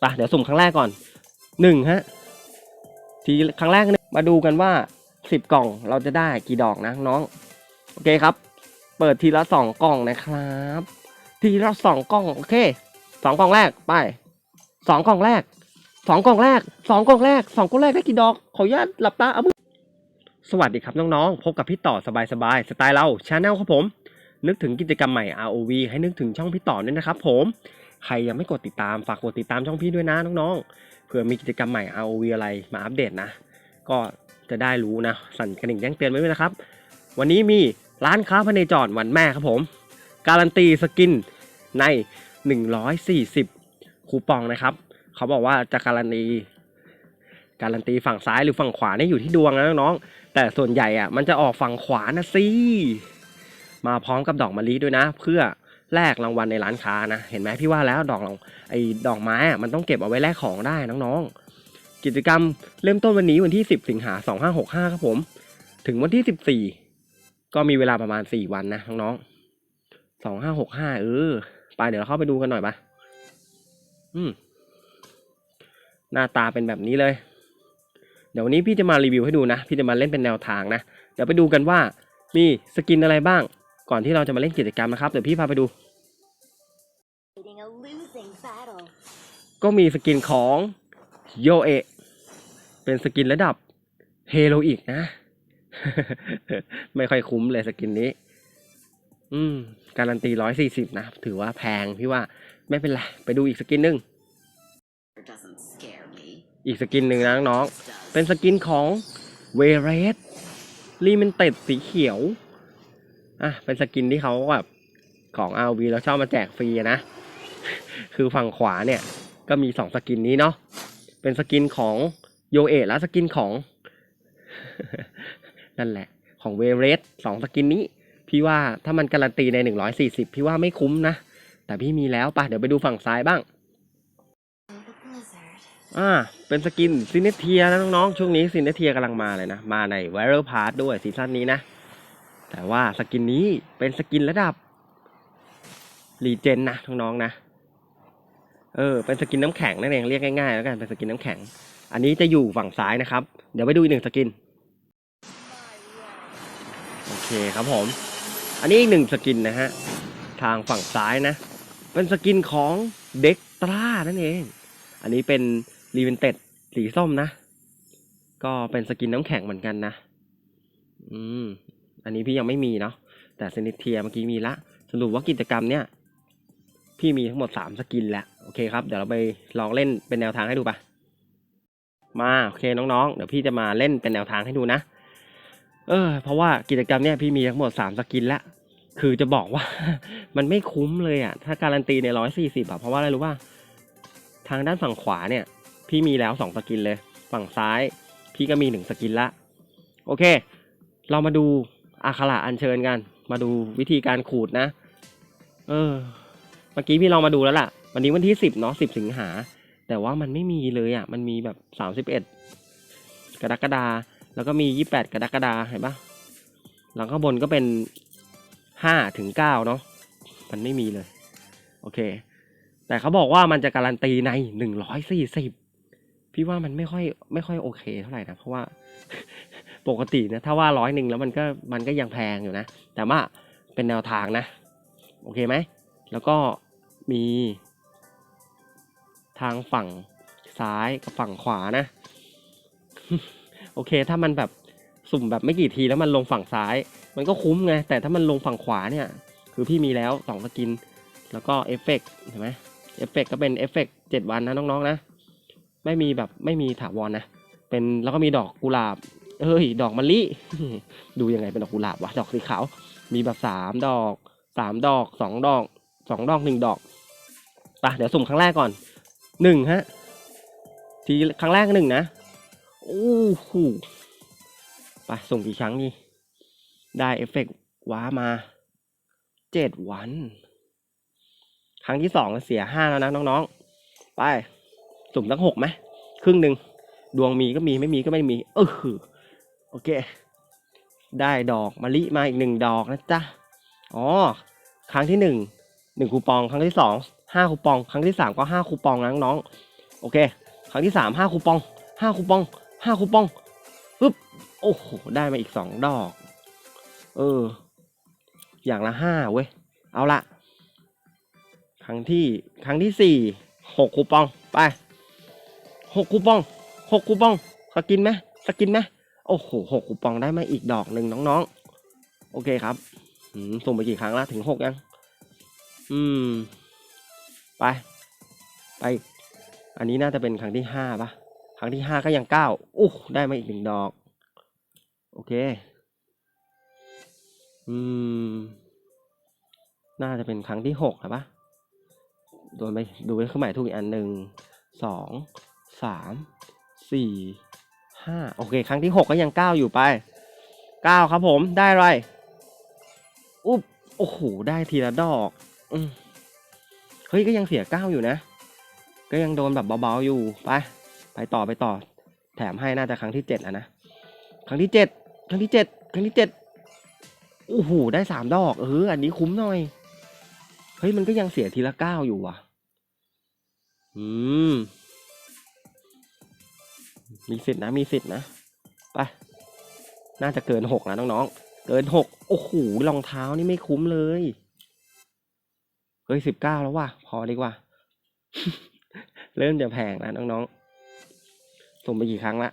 ไปเดี๋ยวสุ่มครั้งแรกก่อนหนึ่งฮะ ทีครั้งแรกเนี่ยมาดูกันว่าสิบกล่องเราจะได้กี่ดอกนะน้อง โอเคครับ เปิดทีละสองกล่องนะครับ ทีละสองกล่องโอเคสองกล่องแรกไปสองกล่องแรกสองกล่องแรกสองกล่องแรกสองกล่องแรกได้กี่ดอก ขออนุญาตหลับตาเอามือสวัสดีครับน้องๆ พบกับพี่ต่อสบายๆสไตล์เราชาแนลครับผม นึกถึงกิจกรรมใหม่ ROV ให้นึกถึงช่องพี่ต่อด้วยนะครับผม ใครยังไม่กดติดตามฝากกดติดตามช่องพี่ด้วยนะน้องๆเผื่อมีกิจกรรมใหม่ ROV อะไรมาอัปเดตนะ ก็จะได้รู้นะ สั่นกระดิ่งแจ้งเตือนไว้ด้วยนะครับ วันนี้มีร้านค้าพเนจรวันแม่ครับผม การันตีสกินใน 140 คูปองนะครับ เขาบอกว่าจะการันตีการันตีฝั่งซ้ายหรือฝั่งขวาเนี่ยอยู่ที่ดวงนะน้องๆแต่ส่วนใหญ่อะมันจะออกฝั่งขวานะสิมาพร้อมกับดอกมะลิด้วยนะ เพื่อ แลกรางวัลในร้านค้านะ เห็นไหมพี่ว่าแล้วดอกรางไอ้ดอกไม้อะมันต้องเก็บเอาไว้แลกของได้น้องๆ กิจกรรมเริ่มต้นวันนี้วันที่ 10 สิงหา2565 ครับผม ถึงวันที่ 14 ก็มีเวลาประมาณ 4 วันนะน้องๆ2565 เออ ไปเดี๋ยวเราเข้าไปดูกันหน่อยปะอืม หน้าตาเป็นแบบนี้เลย เดี๋ยววันนี้พี่จะมารีวิวให้ดูนะ พี่จะมาเล่นเป็นแนวทางนะ เดี๋ยวไปดูกันว่ามีสกินอะไรบ้างก่อนที่เราจะมาเล่นกิจกรรมนะครับ เดี๋ยวพี่พาไปดู ก็มีสกินของโยเอะเป็นสกินระดับเฮโรอีกนะ ไม่ค่อยคุ้มเลยสกินนี้ อืม การันตีร้อยสี่สิบนะ ถือว่าแพงพี่ว่าไม่เป็นไร ไปดูอีกสกินหนึ่ง doesn't scare me. อีกสกินหนึ่งนะน้องๆเป็นสกินของเวเรสรีมันเต็ดสีเขียว อะ เป็นสกินที่เขาแบบของ RV แล้วชอบมาแจกฟรีอะนะ คือฝั่งขวาเนี่ยก็มีสองสกินนี้เนาะเป็นสกินของโยเอะและสกินของ นั่นแหละ ของเวเรสสองสกินนี้ พี่ว่าถ้ามันการันตีในหนึ่งร้อยสี่สิบพี่ว่าไม่คุ้มนะ แต่พี่มีแล้วปะเดี๋ยวไปดูฝั่งซ้ายบ้างอ่าเป็นสกินซินเนเทียนะน้องๆ ช่วงนี้ซินเนเทียกำลังมาเลยนะ มาในไวรัลพาร์ทด้วยซีซั่นนี้นะ แต่ว่าสกินนี้เป็นสกินระดับรีเจนนะน้องๆนะ เออเป็นสกินน้ำแข็งนั่นเองเรียกง่ายๆแล้วกันเป็นสกินน้ำแข็ง อันนี้จะอยู่ฝั่งซ้ายนะครับ เดี๋ยวไปดูอีกหนึ่งสกินโอเคครับผม อันนี้อีกหนึ่งสกินนะฮะทางฝั่งซ้ายนะ เป็นสกินของเด็กตรานั่นเอง อันนี้เป็นรีเวนเต็ดสีส้มนะ ก็เป็นสกินน้ำแข็งเหมือนกันนะ อืม อันนี้พี่ยังไม่มีเนาะแต่เซนิเทียเมื่อกี้มีละ สรุปว่ากิจกรรมเนี้ย พี่มีทั้งหมดสามสกินแล้วโอเคครับ เดี๋ยวเราไปลองเล่นเป็นแนวทางให้ดูปะมาโอเคน้องๆ เดี๋ยวพี่จะมาเล่นเป็นแนวทางให้ดูนะ เออ เพราะว่ากิจกรรมเนี้ยพี่มีทั้งหมดสามสกินแล้วคือจะบอกว่า มันไม่คุ้มเลยอะ ถ้าการันตีในร้อยสี่สิบอะเพราะว่าอะไรรู้ป่ะทางด้านฝั่งขวาเนี่ย พี่มีแล้วสองสกินเลย ฝั่งซ้าย พี่ก็มีหนึ่งสกินละโอเค เรามาดูอาคาระอัญเชิญกัน มาดูวิธีการขูดนะ เออ มื่อกี้พี่ลองมาดูแล้วล่ะ วันนี้วันที่สิบเนาะสิบสิงหา แต่ว่ามันไม่มีเลยอะ มันมีแบบสามสิบเอ็ดกรกฎาแล้วก็มียี่แปดกรกฎาเห็นปะหลังข้างบนก็เป็นห้าถึงเก้าเนาะ มันไม่มีเลย โอเค แต่เขาบอกว่ามันจะการันตีในหนึ่งร้อยสี่สิบพี่ว่ามันไม่ค่อยไม่ค่อยโอเคเท่าไหร่นะ เพราะว่าปกตินะถ้าว่าร้อยหนึ่งแล้วมันก็มันก็ยังแพงอยู่นะ แต่ว่าเป็นแนวทางนะ โอเคไหม แล้วก็ มีทางฝั่งซ้ายกับฝั่งขวานะ โอเค ถ้ามันแบบสุ่มแบบไม่กี่ทีแล้วมันลงฝั่งซ้าย มันก็คุ้มไง แต่ถ้ามันลงฝั่งขวาเนี่ย คือพี่มีแล้วสองสกิน แล้วก็เอฟเฟกต์เห็นไหมเอฟเฟกต์ก็เป็นเอฟเฟกต์เจ็ดวันนะน้องๆนะ ไม่มีแบบไม่มีถาวรนะ เป็นแล้วก็มีดอกกุหลาบ เอ้ย ดอกมะลิ ดูยังไงเป็นดอกกุหลาบวะ ดอกสีขาว มีแบบสามดอกสามดอกสองดอกสองดอกหนึ่งดอก ไปเดี๋ยวสุ่มครั้งแรกก่อนหนึ่งฮะ ทีครั้งแรกหนึ่งนะโอ้โหไปสุ่มกี่ครั้งนี่ได้เอฟเฟกต์ว้ามาเจ็ดวัน ครั้งที่สองเสียห้าแล้วนะน้องๆ ไป สุ่มตั้งหกไหมครึ่งหนึ่งดวงมีก็มีไม่มีก็ไม่มี เออโอเค ได้ดอกมะลิมาอีกหนึ่งดอกนะจ๊ะอ๋อ ครั้งที่หนึ่งหนึ่งคูปองครั้งที่สอง ห้าคูปอง ครั้งที่สามก็ห้าคูปองนะน้องโอเค ครั้งที่สามห้าคูปองห้าคูปองห้าคูปองปึ๊บโอ้โหได้มาอีกสองดอก เออ อย่างละห้าเว้ยเอาละครั้งที่ครั้งที่สี่หกคูปองไปหกคูปองหกคูปองสกินไหมสกินไหมโอ้โหหกคูปองได้มาอีกดอกหนึ่งน้องๆ โอเคครับส่งไปกี่ครั้งล้วถึงหกยัง อืม ไป ไป อันนี้น่าจะเป็นครั้งที่ห้าปะครั้งที่ห้าก็ยังเก้าอู้ได้มาอีกหนึ่งดอก โอเค อืม น่าจะเป็นครั้งที่หกหรอปะดูไปดูไปเครื่องหมายถูกอีกอันหนึ่งสองสามสี่ห้าโอเค ครั้งที่หกก็ยังเก้าอยู่ไปเก้าครับผมได้ไรอุ๊บโอ้โหได้ทีละดอก อืม เฮ้ยก็ยังเสียเก้าอยู่นะ ก็ยังโดนแบบเบาๆอยู่ไปไปต่อไปต่อ แถมให้น่าจะครั้งที่เจ็ดแล้วนะครั้งที่เจ็ดครั้งที่เจ็ดครั้งที่เจ็ดโอ้โหได้สามดอกเอออันนี้คุ้มหน่อยเฮ้ยมันก็ยังเสียทีละเก้าอยู่ว่ะ อืม มีสิทธินะมีสิทธินะไปน่าจะเกินหกนะน้องๆ เกินหกโอ้โหรองเท้านี่ไม่คุ้มเลย เฮ้ยสิบเก้าแล้วว่ะพอดีกว่า เริ่มจะแพงแล้วน้องๆส่งไปกี่ครั้งละ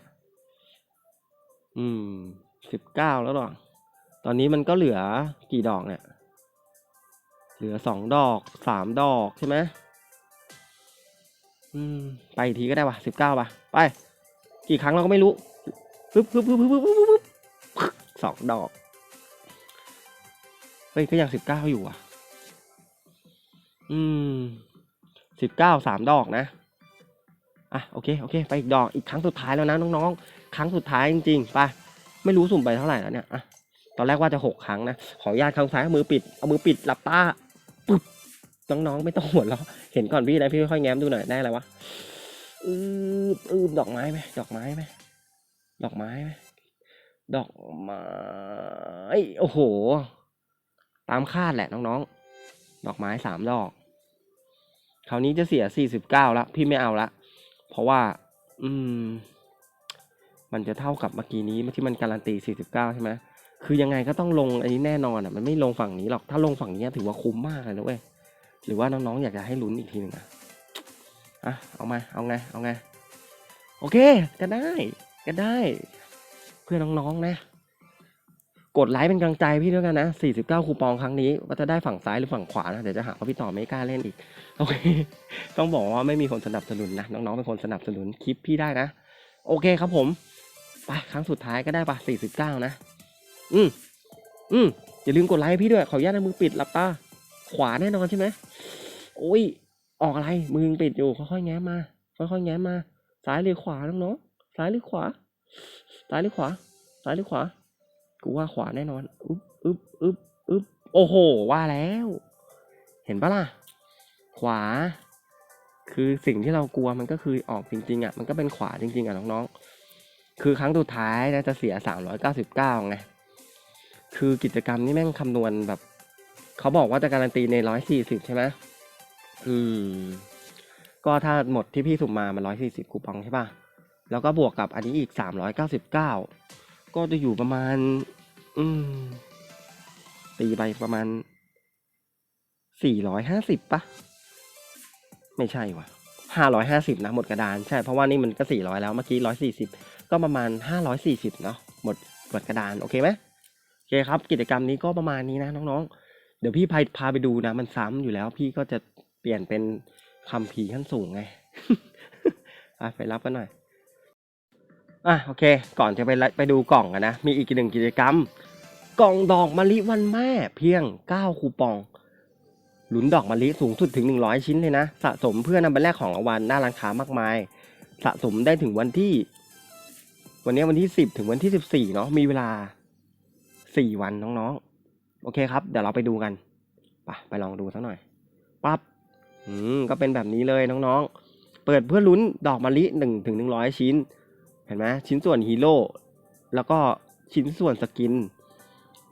อืมสิบเก้าแล้วหรอตอนนี้มันก็เหลือกี่ดอกเนี่ย เหลือสองดอกสามดอกใช่ไหมอืม ไปอีกทีก็ได้ว่ะสิบเก้าป่ะ ไป กี่ครั้งเราก็ไม่รู้ปึ๊บปึ๊บปึ๊บปึ๊บปึ๊บปึ๊บปึ๊บสองดอก เฮ้ย ก็ยังสิบเก้าอยู่อะ อืมสิบเก้าสามดอกนะ อะโอเคโอเค ไปอีกดอกอีกครั้งสุดท้ายแล้วนะน้องๆ ครั้งสุดท้ายจริงๆไปไม่รู้สุ่มไปเท่าไหร่แล้วเนี่ยอะตอนแรกว่าจะหกครั้งนะ ขออนุญาตครั้งสุดท้ายมือปิดเอามือปิดหลับตาปึ๊บน้องๆไม่ต้องหัวเราะเห็นก่อนพี่นะพี่ค่อยแง้มดูหน่อยได้อะไรวะอืบอืบดอกไม้ไหมดอกไม้ไหมดอกไม้ไหมดอกไม้โอ้โห ตามคาดแหละน้องๆ ดอกไม้สามดอก คราวนี้จะเสียสี่สิบเก้าละพี่ไม่เอาละ เพราะว่า อืม มันจะเท่ากับเมื่อกี้นี้ที่มันการันตีสี่สิบเก้าใช่ไหมคือยังไงก็ต้องลงอันนี้แน่นอนอะ มันไม่ลงฝั่งนี้หรอก ถ้าลงฝั่งนี้ถือว่าคุ้มมากเลยนะเว้ย หรือว่าน้องๆอยากจะให้ลุ้นอีกทีหนึ่งอะอะเอามาเอาไง เอาไง โอเค ก็ได้ ก็ได้ เพื่อน้องๆนะ กดไลค์เป็นกำลังใจพี่ด้วยกันนะ 49 คูปองครั้งนี้ ว่าจะได้ฝั่งซ้ายหรือฝั่งขวานะ เดี๋ยวจะหาว่าพี่ต่อไม่กล้าเล่นอีก โอเค ต้องบอกว่าไม่มีคนสนับสนุนนะ น้องๆเป็นคนสนับสนุนคลิปพี่ได้นะ โอเคครับผม ไปครั้งสุดท้ายก็ได้ปะ49 นะ อืม อืม อย่าลืมกดไลค์พี่ด้วย ขออนุญาตนะมือปิดหลับตา ขวาแน่นอนใช่ไหมโอ้ย ออกอะไร มือปิดอยู่ ค่อยๆแง้มมา ค่อยๆแง้มมา ซ้ายหรือขวาน้องๆซ้ายหรือขวา ซ้ายหรือขวา ซ้ายหรือขวา กูว่าขวาแน่นอนอึ๊บอึ๊บอึ๊บอึ๊บโอ้โห ว่าแล้ว เห็นปะล่ะ ขวา คือสิ่งที่เรากลัวมันก็คือออกจริง ๆ อะ มันก็เป็นขวาจริง ๆ อะน้องๆ คือครั้งสุดท้ายนะจะเสียสามร้อยเก้าสิบเก้าไง คือกิจกรรมนี่แม่งคำนวณแบบ เขาบอกว่าจะการันตีในร้อยสี่สิบใช่ไหมอืม ก็ถ้าหมดที่พี่สุ่มมามันร้อยสี่สิบคูปองใช่ป่ะ แล้วก็บวกกับอันนี้อีกสามร้อยเก้าสิบเก้าก็จะอยู่ประมาณ อืม ตีไปประมาณสี่ร้อยห้าสิบปะ ไม่ใช่วะห้าร้อยห้าสิบนะ หมดกระดานใช่ เพราะว่านี่มันก็สี่ร้อยแล้ว เมื่อกี้ร้อยสี่สิบก็ประมาณห้าร้อยสี่สิบเนาะหมดหมดกระดาน โอเคไหมโอเคครับ กิจกรรมนี้ก็ประมาณนี้นะน้องๆ เดี๋ยวพี่พาพาไปดูนะ มันซ้ำอยู่แล้ว พี่ก็จะเปลี่ยนเป็นคำผีขั้นสูงไงอะไปรับกันหน่อยอะโอเค ก่อนจะไปไปดูกล่องกันนะ มีอีกหนึ่งกิจกรรม กล่องดอกมะลิวันแม่เพียง 9 คูปองหลุนดอกมะลิสูงสุดถึง 100 ชิ้นเลยนะ สะสมเพื่อนำไปแลกของรางวัลหน้าร้านค้ามากมาย สะสมได้ถึงวันที่ วันนี้วันที่ 10 ถึงวันที่ 14 เนาะมีเวลา 4 วันน้องๆ โอเคครับ เดี๋ยวเราไปดูกันไปไปลองดูสักหน่อยปั๊บอืมก็เป็นแบบนี้เลยน้องๆ เปิดเพื่อลุ้นดอกมะลิ1ถึง100 ชิ้น เห็นไหมชิ้นส่วนฮีโร่แล้วก็ชิ้นส่วนสกิน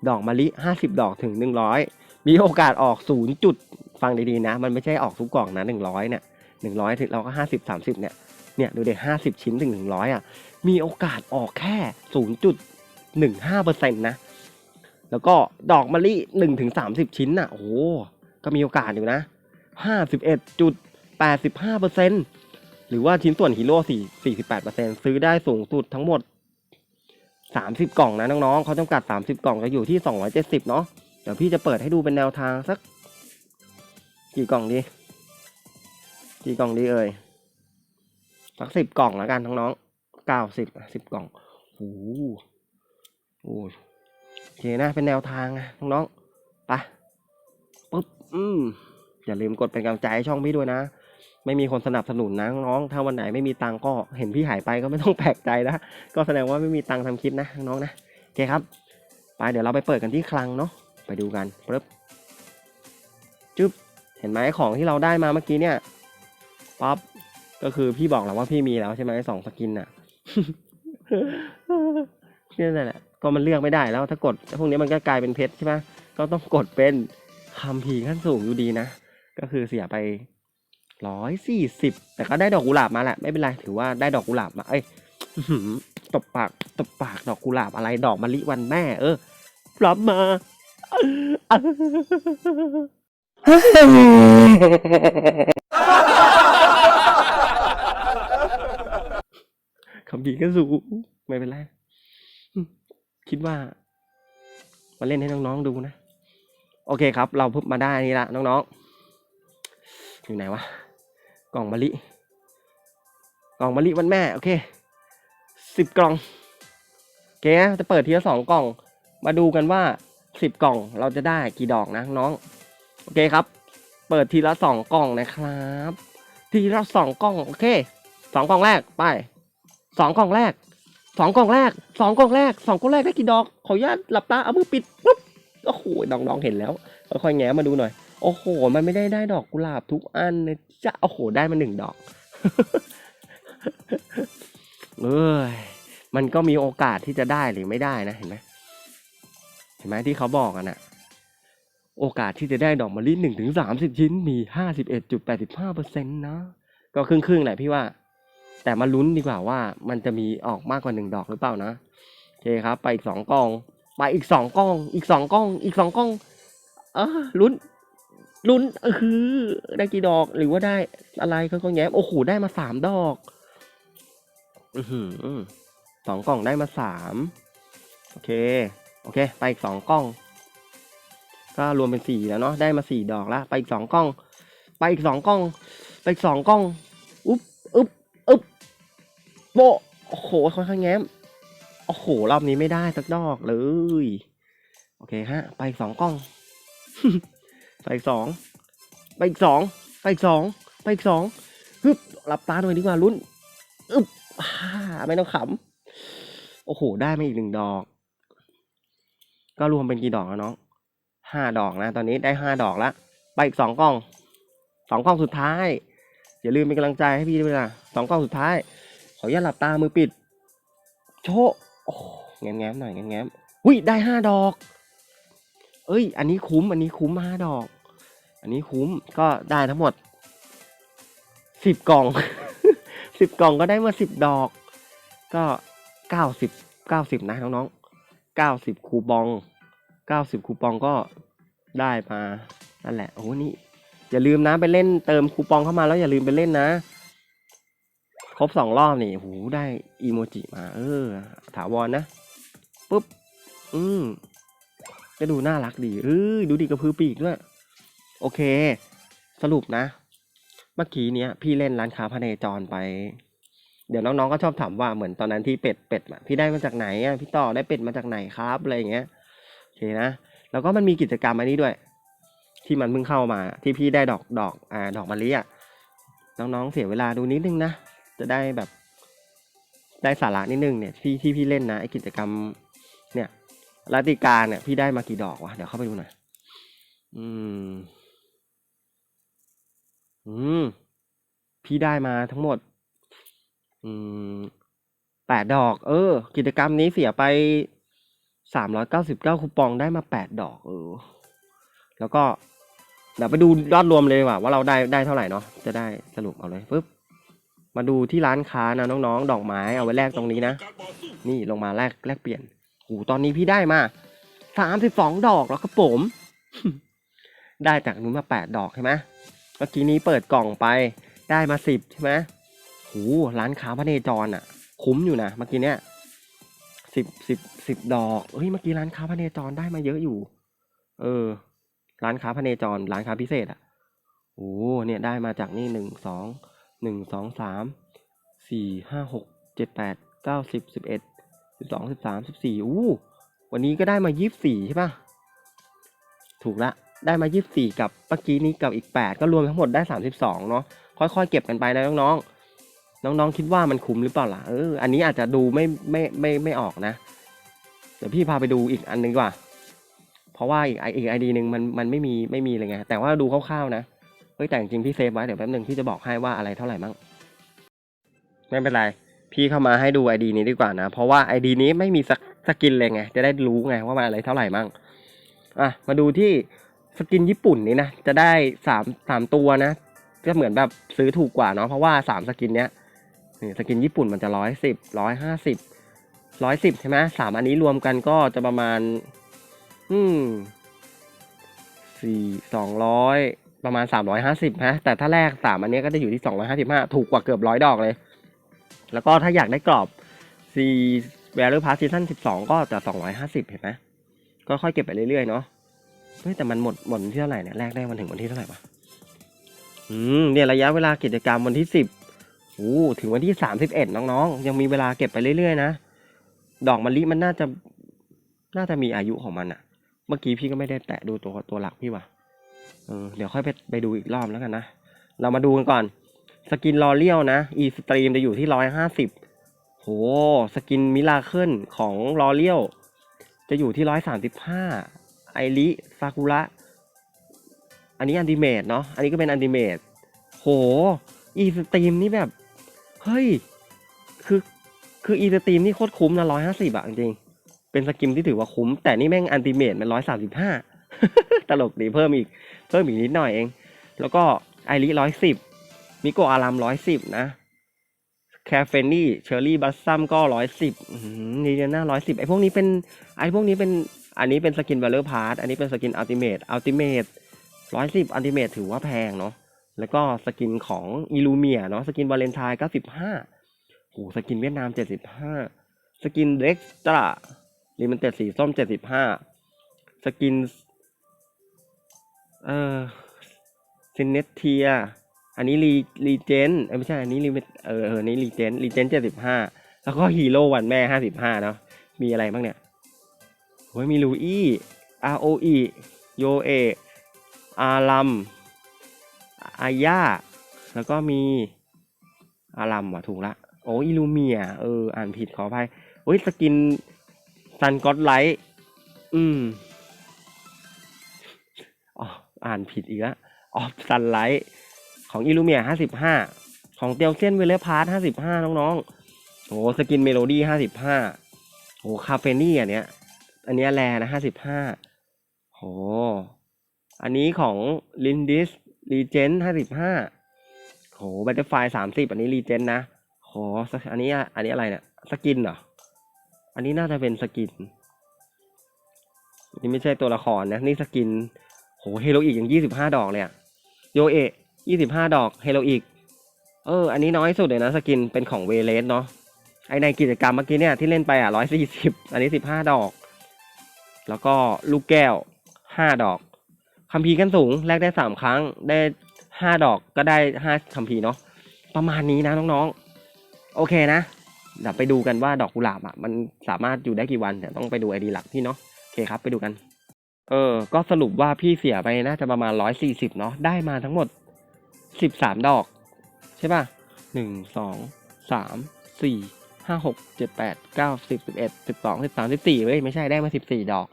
ดอกมะลิ 50 ดอกถึง 100 มีโอกาสออก 0 จุดฟังดีๆนะ มันไม่ใช่ออกทุกกล่องนะ 100 เนี่ยหนึ่งร้อยถึงเราก็ห้าสิบสามสิบเนี่ย เนี่ยดูเด็ห้าสิบชิ้นถึงหนึ่งร้อยอะ มีโอกาสออกแค่ศูนย์จุดหนึ่งห้าเปอร์เซ็นต์นะ แล้วก็ดอกมะลิหนึ่งถึงสามสิบชิ้นน่ะ โอ้ ก็มีโอกาสอยู่นะห้าสิบเอ็ดจุดแปดสิบห้าเปอร์เซ็นต์หรือว่าชิ้นส่วนฮีโร่สี่สี่สิบแปดเปอร์เซ็นต์ซื้อได้สูงสุดทั้งหมด สามสิบกล่องนะน้องๆเขาจำกัดสามสิบกล่องจะอยู่ที่สองร้อยเจ็ดสิบเนาะเดี๋ยวพี่จะเปิดให้ดูเป็นแนวทางสัก กี่กล่องดี กี่กล่องดีเอ่ยสักสิบกล่องแล้วกันทั้งน้องเก้าสิบสิบกล่องโอ้โหโอโอเคนะเป็นแนวทางนะน้องๆไปปุ๊บอืมอย่าลืมกดเป็นกำลังใจให้ช่องพี่ด้วยนะ ไม่มีคนสนับสนุนนะน้องๆถ้าวันไหนไม่มีตังก็เห็นพี่หายไปก็ไม่ต้องแปลกใจนะ ก็แสดงว่าไม่มีตังค์ทำคลิปนะน้องนะโอเคครับ ไปเดี๋ยวเราไปเปิดกันที่คลังเนาะ ไปดูกันปึ๊บจึ๊บ เห็นไหมของที่เราได้มาเมื่อกี้เนี่ยป๊อปก็คือพี่บอกแล้วว่าพี่มีแล้วใช่ไหมสองสกินน่ะนี่นแหละ ก็มันเลือกไม่ได้แล้ว ถ้ากดพวกนี้มันก็กลายเป็นเพชรใช่ไหมก็ต้องกดเป็นคัมภีร์ขั้นสูงอยู่ดีนะ ก็คือเสียไป ร้อยสี่สิบแต่ก็ได้ดอกกุหลาบมาแหละไม่เป็นไรถือว่าได้ดอกกุหลาบมาเอ้ยตบปากตบปากดอกกุหลาบอะไรดอกมะลิวันแม่ เออรับมาคำดีก็สูไม่เป็นไรคิดว่า มาเล่นให้น้องๆดูนะ โอเคครับ เราเพิ่งมาได้นี่ละน้องๆ อยู่ไหนวะ กล่องมะลิ กล่องมะลิวันแม่ โอเคสิบกล่องโอเคนะจะเปิดทีละสองกล่อง มาดูกันว่าสิบกล่องเราจะได้กี่ดอกนะน้อง โอเคครับ เปิดทีละสองกล่องนะครับ ทีละสองกล่อง โอเคสองกล่องแรกไปสองกล่องแรกสองกล่องแรกสองกล่องแรกสองกล่องแรกได้กี่ดอก ขออนุญาตหลับตาเอามือปิดปุ๊บโอ้โหน้องๆเห็นแล้วค่อยๆแง้มมาดูหน่อย โอ้โห มันไม่ได้ได้ดอกกุหลาบทุกอันนะจ๊ะโอ้โห ได้มาหนึ่งดอกเอ้ยมันก็มีโอกาสที่จะได้หรือไม่ได้นะเห็นไหมเห็นไหมที่เขาบอกกันอะโอกาสที่จะได้ดอกมะลิหนึ่งถึงสามสิบชิ้นมีห้าสิบเอ็ดจุดแปดสิบห้าเปอร์เซ็นต์นะ ก็ครึ่งๆแหละพี่ว่า แต่มาลุ้นดีกว่าว่ามันจะมีออกมากกว่าหนึ่งดอกหรือเปล่านะโอเคครับ ไปอีกสองกล่อง ไปอีกสองกล้อง อีกสองกล้อง อีกสองกล้อง เออลุ้น ลุ้นเออคือได้กี่ดอกหรือว่าได้อะไรเขาก็แง้มโอ้โหได้มาสามดอก อือสองกล่องได้มาสามโอเค โอเค ไปอีกสองกล้อง ก็รวมเป็นสี่แล้วเนาะได้มาสี่ดอกละไปอีกสองกล้อง ไปอีกสองกล้อง ไปอีกสองกล้องอุ๊บอึ๊บอึ๊บโบโอ้โหค่อนข้างแง้มโอ้โหรอบนี้ไม่ได้สักดอกเลย โอเคฮะ ไปอีกสองกล้อง ไปอีกสองไปอีกสองไปอีกสองไปอีกสองฮึบหลับตาหน่อยดีกว่าลุ้นอึบอ่าไม่ต้องขำโอ้โห ได้มาอีกหนึ่งดอก ก็รวมเป็นกี่ดอกแล้วน้องห้าดอกนะ ตอนนี้ได้ห้าดอกละไปอีกสองกล้องสองกล้องสุดท้าย อย่าลืมเป็นกำลังใจให้พี่ด้วยนะสองกล้องสุดท้าย ขออย่าตหลับตามือปิด โชโอ้แง้มแง้มๆหน่อยแง้มแง้มๆหุ้ยได้ห้าดอก เอ้ย อันนี้คุ้ม อันนี้คุ้มห้าดอก อันนี้คุ้มก็ได้ทั้งหมดสิบกล่องสิบกล่องก็ได้มาสิบดอก ก็เก้าสิบเก้าสิบนะน้องๆเก้าสิบคูปองเก้าสิบคูปองก็ได้มานั่นแหละโอ้โหนี่อย่าลืมนะไปเล่นเติมคูปองเข้ามาแล้วอย่าลืมไปเล่นนะ ครบสองรอบนี่โหได้อีโมจิมา เออ ถาวรนะปุ๊บ อืมก็ดูน่ารักดีเออดูดีกระพือปีกด้วย โอเค สรุปนะ เมื่อกี้เนี้ยพี่เล่นร้านค้าพเนจรไป เดี๋ยวน้องๆก็ชอบถามว่าเหมือนตอนนั้นที่เป็ดเป็ดอะพี่ได้มาจากไหนอะพี่ต่อได้เป็ดมาจากไหนครับอะไรอย่างเงี้ยโอเคนะแล้วก็มันมีกิจกรรมอันนี้ด้วย ที่มันเพิ่งเข้ามา ที่พี่ได้ดอกดอกอ่าดอกมะลิอะน้องๆเสียเวลาดูนิดนึงนะจะได้แบบได้สาระนิดนึงเนี่ยที่ที่พี่เล่นนะไอกิจกรรม เนี่ยรัติการเนี่ยพี่ได้มากี่ดอกวะเดี๋ยวเข้าไปดูหน่อยอืม อืม พี่ได้มาทั้งหมด อืมแปดดอก เออ กิจกรรมนี้เสียไปสามร้อยเก้าสิบเก้าคูปองได้มาแปดดอก เออ แล้วก็เดี๋ยวไปดูยอดรวมเลยว่าว่าเราได้ได้เท่าไหร่เนาะจะได้สรุปเอาเลยปึ๊บมาดูที่ร้านค้านะน้องๆ ดอกไม้เอาไว้แลกตรงนี้นะ นี่ลงมาแลกแลกเปลี่ยนโหูตอนนี้พี่ได้มาสามสิบสองดอกแล้วครับผม ได้จากนู้นมาแปดดอกใช่ไหม มื่อกี้นี้เปิดกล่องไปได้มาสิบใช่ไหมโหร้านค้าพระเนจรอะ คุ้มอยู่นะเมื่อกี้เนี้ยสิบสิบสิบดอกเฮ้ยเมื่อกี้ร้านค้าพระเนจรได้มาเยอะอยู่ เออ ร้านค้าพระเนจร ร้านค้าพิเศษอะโอ้เนี่ยได้มาจากนี่หนึ่งสองหนึ่งสองสามสี่ห้าหกเจ็ดแปดเก้าสิบสิบเอ็ดสิบสองสิบสามสิบสี่อู้วันนี้ก็ได้มายี่สิบสี่ใช่ปะถูกละ ได้มายี่สิบสี่กับเมื่อกี้นี้กับอีกแปดก็รวมทั้งหมดได้สามสิบสองเนาะค่อยๆ เก็บกันไปนะน้องๆ น้องๆ คิดว่ามันคุ้มหรือเปล่าล่ะเอออันนี้อาจจะดูไม่ไม่ไม่ไม่ออกนะ เดี๋ยวพี่พาไปดูอีกอันนึงดีกว่า เพราะว่าอีกไออีกไอดีหนึ่งมันมันไม่มีไม่มีเลยไงแต่ว่าดูคร่าวๆนะเฮ้ยแต่จริงพี่เซฟไว้เดี๋ยวแป๊บหนึงพี่จะบอกให้ว่าอะไรเท่าไหร่มั่งไม่เป็นไร พี่เข้ามาให้ดูไอดีนี้ดีกว่านะ เพราะว่าไอดีนี้ไม่มีสกสกินเลยไง จะได้รู้ไงว่ามันอะไรเท่าไหร่มั่งอะมาดูที่ สกินญี่ปุ่นนี้นะจะได้สามสามตัวนะก็เหมือนแบบซื้อถูกกว่าเนาะเพราะว่าสามสกินเนี้ยสกินญี่ปุ่นมันจะร้อยสิบร้อยห้าสิบร้อยสิบใช่ไหมสามอันนี้รวมกันก็จะประมาณ อืมสี่สองร้อยประมาณสามร้อยห้าสิบฮะแต่ถ้าแรกสามอันนี้ก็จะอยู่ที่สองร้อยห้าสิบห้าถูกกว่าเกือบร้อยดอกเลย แล้วก็ถ้าอยากได้กรอบ C Valor Pass Season 12ก็จะ250เห็นไหมก็ค่อยเก็บไปเรื่อยๆเนาะ เฮ้ยแต่มันหมดหมดที่เท่าไหร่เนี่ยแรกได้มันถึงวันที่เท่าไหร่ปะอืมเนี่ยระยะเวลากิจกรรมวันที่10โอ้ถึงวันที่31น้องๆ ยังมีเวลาเก็บไปเรื่อยๆนะดอกมะลิมันน่าจะ น่าจะมีอายุของมันอะเมื่อกี้พี่ก็ไม่ได้แตะดูตัวตัวหลักพี่ว่ะเออเดี๋ยวค่อยไปไปดูอีกรอบแล้วกันนะเรามาดูกันก่อน สกินลอเลียวนะอีสตรีมจะอยู่ที่ร้อยห้าสิบโหสกินมิลาเคิลของลอเลียวจะอยู่ที่ร้อยสามสิบห้า ไอริซากุระ อันนี้อันติเมตเนาะ อันนี้ก็เป็นอันติเมตโห อีสตรีมนี่แบบ เฮ้ย คือ คืออีสตรีมนี่โคตรคุ้มนะร้อยห้าสิบอะจริง เป็นสกินที่ถือว่าคุ้ม แต่นี่แม่งอันติเมตมันร้อยสามสิบห้าตลกดีเพิ่มอีก เพิ่มอีกนิดหน่อยเอง แล้วก็ไอริร้อยสิบ มิโกอารามร้อยสิบนะแคเฟนี่เชอร์รี่บัสซัมก็ร้อยสิบนี่เนี่ยน่าร้อยสิบไอพวกนี้เป็นไอพวกนี้เป็น อันนี้เป็นสกิน v ว l เลอร์พาร์อันนี้เป็นสกินอัลติเมทอัลติเมทร้อยสิบอัลติเมทถือว่าแพงเนาะ แล้วก็สกินของอิลูเมียเนาะ สกินวาเลนไทน์เก้าสิบห้าโหสกินเวียดนามเจ็ดสิบห้าสกินเด็กตราลิมิเต็ดสีส้มเจ็ดสิบห้าสกิน เอ่อซินเนเทีย อันนี้รีรีเจนเอ้ยไม่ใช่ อันนี้รีเออเออนี่รีเจนรีเจนเจ็ดสิบห้าแล้วก็ฮีโร่วันแม่ห้าสิบห้าเนาะ มีอะไรบ้างเนี่ย โอ้ยมีลูอี้อาโออีโยเออารัมอาย่าแล้วก็มีอารัมว่ะถูกละโอ้อิลูเมียเอออ่านผิดขออภัยโอ้ยสกินซันก็อดไลท์อืมอ๋ออ่านผิดอีกแล้วออฟซันไลท์ของอิลูเมียห้าสิบห้าของเตียวเซียนเวเลพาร์ทห้าสิบห้าน้องๆโอ้สกินเมโลดี้ห้าสิบห้าโอ้คาเฟนี่อันเนี้ย อันนี้แรนะห้าสิบห้าโห อันนี้ของลินดิสรีเจนห้าสิบห้าโหบัตเตอร์ไฟสามสิบอันนี้รีเจนนะโหสักอันนี้อันนี้อะไรเนี่ยสกินเหรอ อันนี้น่าจะเป็นสกิน นี่ไม่ใช่ตัวละครนะ นี่สกิน โหเฮโรอีกอย่างยี่สิบห้าดอกเลยอะโยเอะยี่สิบห้าดอกเฮโรอีก เออ อันนี้น้อยสุดเลยนะสกินเป็นของเวเลสเนาะไอในกิจกรรมเมื่อกี้เนี่ยที่เล่นไปอะร้อยสี่สิบอันนี้สิบห้าดอก แล้วก็ลูกแก้วห้าดอกคัมภีร์ขั้นสูงแลกได้สามครั้งได้ห้าดอกก็ได้ห้าคัมภีร์เนาะประมาณนี้นะน้องๆ โอเคนะเดี๋ยวไปดูกันว่าดอกกุหลาบอะมันสามารถอยู่ได้กี่วันเดี๋ยวต้องไปดูไอดีหลักพี่เนาะโอเคครับไปดูกัน เออ ก็สรุปว่าพี่เสียไปน่าจะประมาณร้อยสี่สิบเนาะได้มาทั้งหมดสิบสามดอก ใช่ป่ะหนึ่งสองสามสี่ ห้าหกเจ็ดแปดเก้าสิบสิบเอ็ดสิบสองสิบสามสิบสี่เว้ยไม่ใช่ได้มาสิบสี่ดอก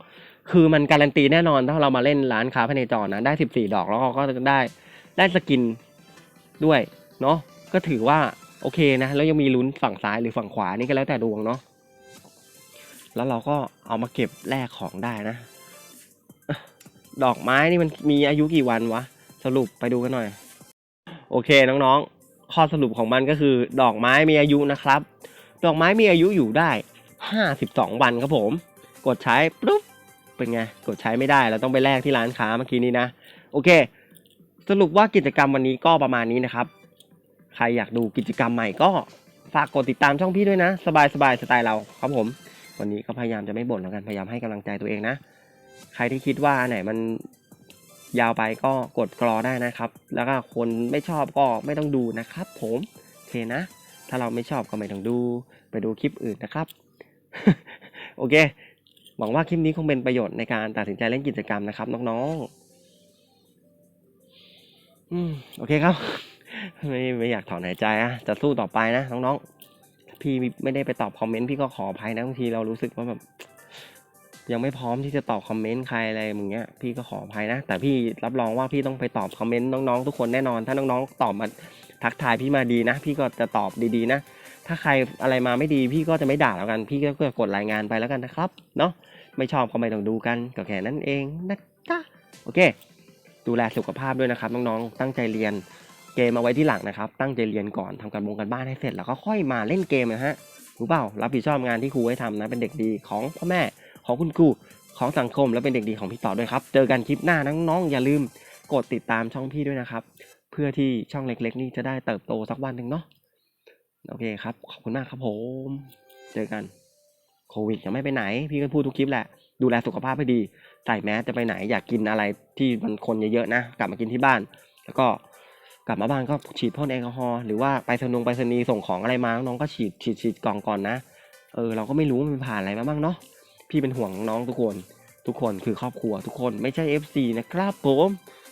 คือมันการันตีแน่นอนถ้าเรามาเล่นร้านค้าภายในจอนะได้สิบสี่ดอกแล้วเราก็จะได้ได้สกินด้วยเนาะก็ถือว่าโอเคนะ แล้วยังมีลุ้นฝั่งซ้ายหรือฝั่งขวานี่ก็แล้วแต่ดวงเนาะแล้วเราก็เอามาเก็บแลกของได้นะอะดอกไม้นี่มันมีอายุกี่วันวะ สรุปไปดูกันหน่อย โอเคน้องๆ ข้อสรุปของมันก็คือ ดอกไม้มีอายุนะครับ ดอกไม้มีอายุอยู่ได้ห้าสิบสองวันครับผม กดใช้ปุ๊บเป็นไง กดใช้ไม่ได้เราต้องไปแลกที่ร้านค้าเมื่อกี้นี้นะ โอเค สรุปว่ากิจกรรมวันนี้ก็ประมาณนี้นะครับ ใครอยากดูกิจกรรมใหม่ก็ฝากกดติดตามช่องพี่ด้วยนะ สบายสบายสไตล์เราครับผม วันนี้ก็พยายามจะไม่บ่นแล้วกันพยายามให้กำลังใจตัวเองนะ ใครที่คิดว่าไหนมันยาวไปก็กดกรอได้นะครับ แล้วก็คนไม่ชอบก็ไม่ต้องดูนะครับ ผมโอเคนะ ถ้าเราไม่ชอบก็ไม่ต้องดู ไปดูคลิปอื่นนะครับ โอเค หวังว่าคลิปนี้คงเป็นประโยชน์ในการตัดสินใจเล่นกิจกรรมนะครับน้องๆ อืมโอเคครับ ไม่ไม่อยากถอนหายใจอะจะสู้ต่อไปนะน้องๆ พี่ไม่ได้ไปตอบคอมเมนต์พี่ก็ขออภัยนะบางทีเรารู้สึกว่าแบบยังไม่พร้อมที่จะตอบคอมเมนต์ใครอะไรอย่างเงี้ยพี่ก็ขออภัยนะ แต่พี่รับรองว่าพี่ต้องไปตอบคอมเมนต์น้องๆทุกคนแน่นอน ถ้าน้องๆตอบมา ทักทายพี่มาดีนะ พี่ก็จะตอบดีๆนะ ถ้าใครอะไรมาไม่ดีพี่ก็จะไม่ด่าแล้วกัน พี่ก็กดรายงานไปแล้วกันนะครับเนาะไม่ชอบก็ไม่ต้องดูกันก็แค่นั้นเองนะจ๊ะโอเค ดูแลสุขภาพด้วยนะครับน้องๆตั้งใจเรียนเกมเอาไว้ที่หลังนะครับ ตั้งใจเรียนก่อนทำการบงการบ้านให้เสร็จแล้วก็ค่อยมาเล่นเกมนะฮะรู้เปล่ารับผิดชอบงานที่ครูให้ทำนะ เป็นเด็กดีของพ่อแม่ของคุณครูของสังคมและเป็นเด็กดีของพี่ต่อด้วยครับ เจอกันคลิปหน้าน้องๆอย่าลืมกดติดตามช่องพี่ด้วยนะครับ เพื่อที่ช่องเล็กๆ นี่จะได้เติบโตสักวันหนึ่งเนาะโอเคครับ ขอบคุณมากครับผม เจอกันโควิดยังไม่ไปไหน พี่ก็พูดทุกคลิปแหละ ดูแลสุขภาพให้ดี ใส่แมสจะไปไหนอยากกินอะไรที่มันคนเยอะๆนะ กลับมากินที่บ้าน แล้วก็กลับมาบ้านก็ฉีดพ่นแอลกอฮอล์หรือว่าไปสนงไปสนีส่งของอะไรมาน้องก็ฉีดฉีดฉีดกล่องก่อนนะ เออเราก็ไม่รู้มันผ่านอะไรมาบ้างเนาะพี่เป็นห่วงน้องทุกคน ทุกคนคือครอบครัวทุกคนไม่ใช่ FC นะครับผม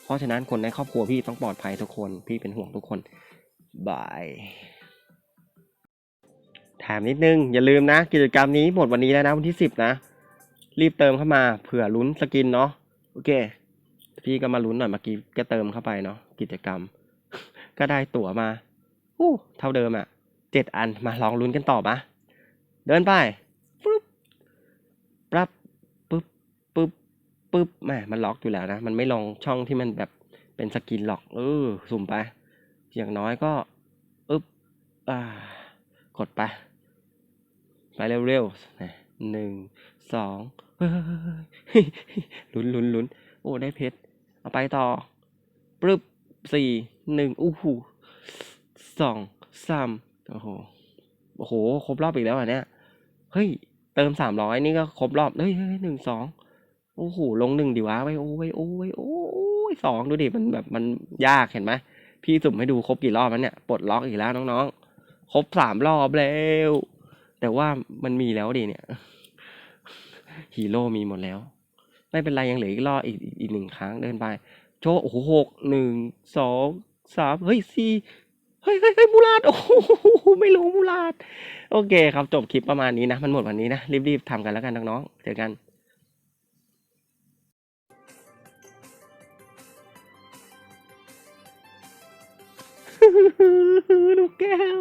เพราะฉะนั้นคนในครอบครัวพี่ต้องปลอดภัยทุกคน พี่เป็นห่วงทุกคนบายแถมนิดนึง อย่าลืมนะ กิจกรรมนี้หมดวันนี้แล้วนะวันที่สิบนะ รีบเติมเข้ามาเผื่อลุ้นสกินเนาะโอเค พี่ก็มาลุ้นหน่อยเมื่อกี้ก็เติมเข้าไปเนาะกิจกรรม ก็ได้ตั๋วมาอู้เท่าเดิมอะ่ะเจ็ดอันมาลองลุ้นกันต่อปะเดินไปปุ๊บปรับ ปุ๊บแหมมันล็อกอยู่แล้วนะ มันไม่ลงช่องที่มันแบบเป็นสกินหรอก เออ สุ่มไป อย่างน้อยก็อึ๊บอ่ากดไป ไปเร็วๆนะหนึ่งสองลุ้นลุ้นลุ้นโอ้ได้เพชร เอาไปต่อปึ๊บสี่หนึ่งอู้หูสองสามโอ้โหโอ้โห ครบรอบอีกแล้วอะเนี่ย เฮ้ย เติมสามร้อยนี่ก็ครบรอบ เฮ้ยเฮ้ยหนึ่งสอง โอ้โหลงหนึ่งดีวะไว้โอ้ไวโอ้ไวโอ้ยสองดูดิมันแบบมันยากเห็นไหมพี่สุ่มให้ดูครบกี่รอบแล้วเนี่ยปลดล็อกอีกแล้วน้องๆครบสามรอบแล้ว แต่ว่ามันมีแล้วดิเนี่ยฮีโร่มีหมดแล้ว ไม่เป็นไรยังเหลืออีกรอบอีกอีกหนึ่งครั้งเดินไป โชว์โอ้โหหกหนึ่งสองสามเฮ้ยสี่เฮ้ยเฮ้ยเฮ้ยมูลาดโอ้โหไม่รู้มูลาดโอเคครับจบคลิปประมาณนี้นะ มันหมดวันนี้นะ รีบๆทำกันแล้วกันน้องๆเจอกัน ลูกแก้ว